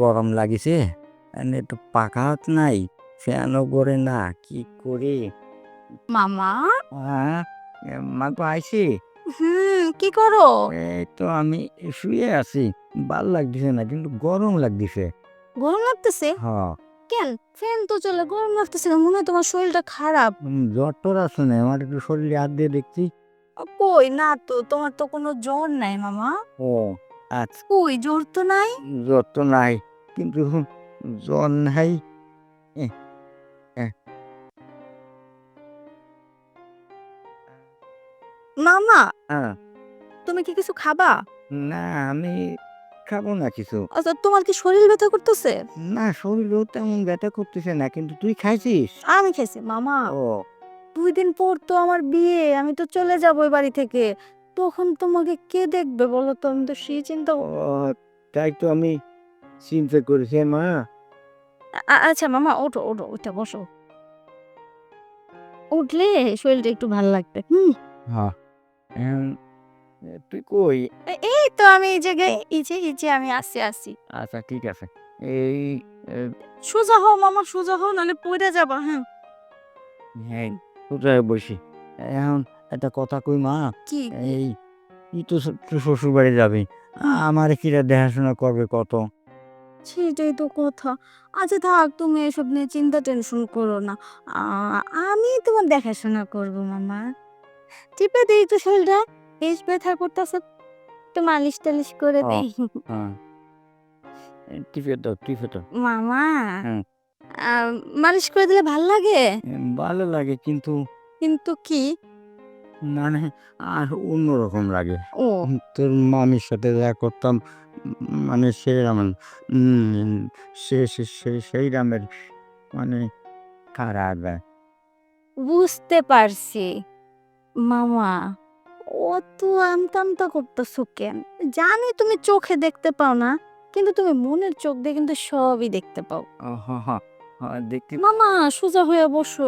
গরম লাগিছে। এনে তো পাখা নাই ফ্যানও করে না কি করি? মামা? হ্যাঁ মা তো আইছি। হুম কি করো? এই তো আমি শুয়ে আছি ভালো লাগতেছে না কিন্তু গরম লাগতেছে। গরম লাগতেছে? হ্যাঁ কেন? ফ্যান তো চলে গরম লাগতেছে না মনে হয় তোমার শরীরটা খারাপ। জ্বর টর আছে না আমার একটু শরীরে হাত দিয়ে দেখছি। কই? না তো তোমার তো কোনো জ্বর নাই মামা। ও আচ্ছা। কই? জ্বর তো নাই? জ্বর তো নাই কিন্তু জ্বর নাই। মামা! তুমি কি কিছু খাবা? না আমি খাব না কিছু। আচ্ছা তোমার কি শরীর ব্যথা করতেছে? না শরীরও তেমন ব্যথা করতেছে না কিন্তু তুই খাইছিস? আমি খেয়েছি মামা। ও। দুই দিন পর তো আমার বিয়ে আমি তো চলে যাব ওই বাড়ি থেকে। তখন তোমাকে কে দেখবে বলো তো? আমি তো সেই চিন্তা ও, তাই তো আমি চিন্তা করেছি মা। আ- আচ্ছা মামা ওঠো ওঠো ওটা বসো। উঠলে শরীরটা একটু ভালো লাগবে হুম? হ্যাঁ এ, তুই কই? এই তো আমি এই জায়গায় এই যে এই যে আমি আসছি আসছি। আচ্ছা ঠিক আছে। এই এ, সোজা হও মামা সোজা হও নাহলে পড়ে যাবা হ্যাঁ। হ্যাঁ কোথায় বসি। এখন একটা কথা কই মা? কি এই তুই তো তুই শ্বশুর বাড়ি যাবি। আমার কিরা দেখাশোনা করবে কত? সেটাই তো কথা। আচ্ছা থাক তুমি এসব নিয়ে চিন্তা টেনশন করো না। আমি তোমার দেখাশোনা করব মামা। টিপে দিই তো শরীরটা। বেশ ব্যথা করতেছে একটু মালিশ টালিশ করে। দেই। হ্যাঁ। টিপে দাও টিপে দাও। মামা। আহ, মালিশ করে দিলে ভালো লাগে? ভালো লাগে কিন্তু কিন্তু কি? মানে আর অন্যরকম লাগে। ও। তোর মামির সাথে দেখা করতাম মানে সেই রামের সে সেই রামের মানে খারাপ বুঝতে পারছি। মামা অত আমতা আমতা করতেছো কেন? জানি তুমি চোখে দেখতে পাও না কিন্তু তুমি মনের চোখ দিয়ে কিন্তু সবই দেখতে পাও। দেখতে মামা সোজা হয়ে বসো।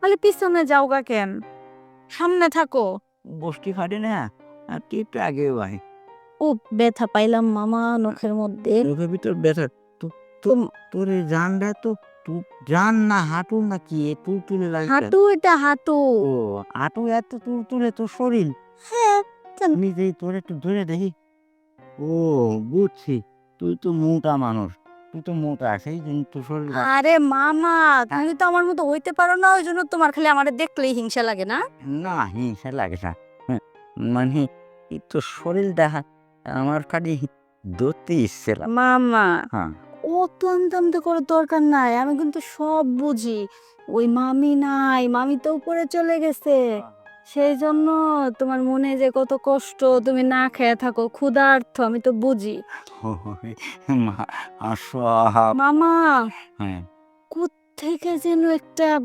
খালি পিছনে যাও গা কেন? সামনে থাকো। বসতে পারে না আর কি একটু আগে ভাই। ও ব্যথা পাইলাম মামা নখের মধ্যে। চোখের ভিতর ব্যথা তোর জানটা তো জান না হাঁটু না কি এ তুল তুলে লাগে হাঁটু এটা হাঁটু। ও হাঁটু এত তুল তুলে তোর শরীর। হ্যাঁ? আমি তোর একটু ধরে দেখি। ও বুঝছি তুই তো মোটা মানুষ। তুই তো মোটা সেই জন্য তোর শরীর আরে মামা তুমি তো আমার মতো হইতে পারো না ওই জন্য তোমার খালি আমার দেখলেই হিংসা লাগে না? না হিংসা লাগে না। হ্যাঁ, মানে এই তো শরীর দেখা আমার খালি ধরতে ইচ্ছে লাগে। মামা হ্যাঁ। অত আমতা করার দরকার নাই আমি কিন্তু সব বুঝি। ওই মামি নাই মামি তো উপরে চলে গেছে। সেই জন্য তোমার মনে যে কত কষ্ট তুমি না খেয়ে থাকো ক্ষুধার্থ আমি তো বুঝি। মা- আসো মামা! হ্যাঁ। থেকে যেন একটা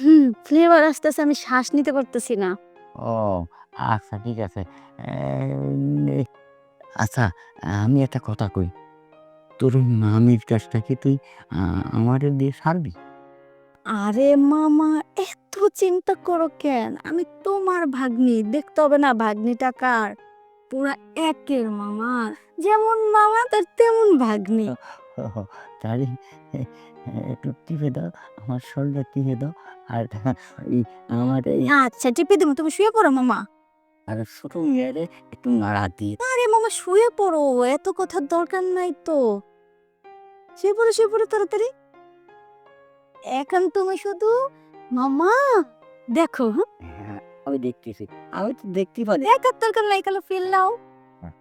হুম ফ্লেভার আসতেছে আমি শ্বাস নিতে পারতেছি না। ও আচ্ছা ঠিক আছে। আচ্ছা আমি একটা কথা কই। তোর মামির কাজটা কি তুই আমাদের দিয়ে সারবি? আরে মামা চিন্তা করো কেন আমি তোমার ভাগ্নি দেখতে হবে না ভাগ্নিটা কার? পুরা একের মামা যেমন মামা তার তেমন ভাগ্নি। তাহলে একটু টিপে দাও আমার শরীরটা টিপে দাও আর এই আমার আচ্ছা টিপে দেবো তুমি শুয়ে পড়ো মামা। আর ছোট মেয়েরে একটু নাড়া দিয়ে আরে মামা শুয়ে পড়ো এত কথার দরকার নাই তো। শুয়ে পড়ো শুয়ে পড়ো তাড়াতাড়ি। এখন তুমি শুধু মামা দেখো। হ্যাঁ? আমি দেখতেছি। আমি তো দেখতে পারি দেখার দরকার নাই কালো ফিল নাও। হ্যাঁ।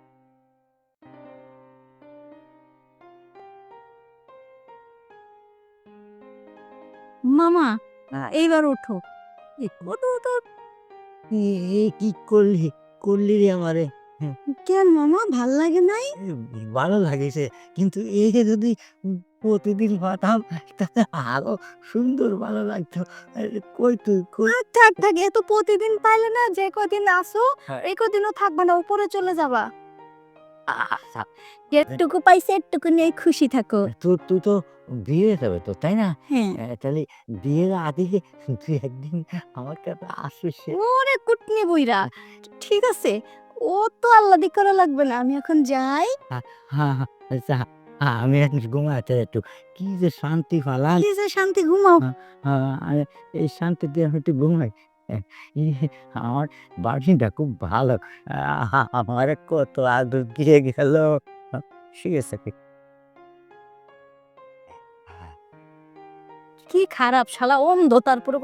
মামা হ্যাঁ। এইবার ওঠো। ওঠো, ওঠো। কি করলি? করলি রে আমারে। কেন মামা ভালো লাগে নাই? ভালো লাগেছে। কিন্তু এই যে যদি প্রতিদিন পাতাম তাহলে আরও সুন্দর ভালো লাগতো। কই তুই কই? থাক থাক থাক এত প্রতিদিন পাইলে না যে কদিন আসো হ্যাঁ। এই কদিনও থাকবা না উপরে চলে যাবা। আচ্ছা, যেটুকু পাইছে এটুকু নিয়ে খুশি থাকো। তুই তুই তো বিয়ে যাবে তো তাই না? হ্যাঁ। তাহলে বিয়ের আগে তুই একদিন আমার কাছে আসিস ওরে কুটনি বইরা ঠিক আছে ও তো আল্লাদি করা লাগবে না আমি এখন যাই। হ্যাঁ হ্যাঁ আমি এখন ঘুমাতে একটু। কি যে শান্তি পালাম কি যে শান্তি ঘুমাও। এই শান্তিতে আমি একটু ঘুমাই। আমার বাড়িটা খুব ভালো। আমার কত আদর দিয়ে গেল। ঠিক আছে কি খারাপ শালা অন্ধ তারপরে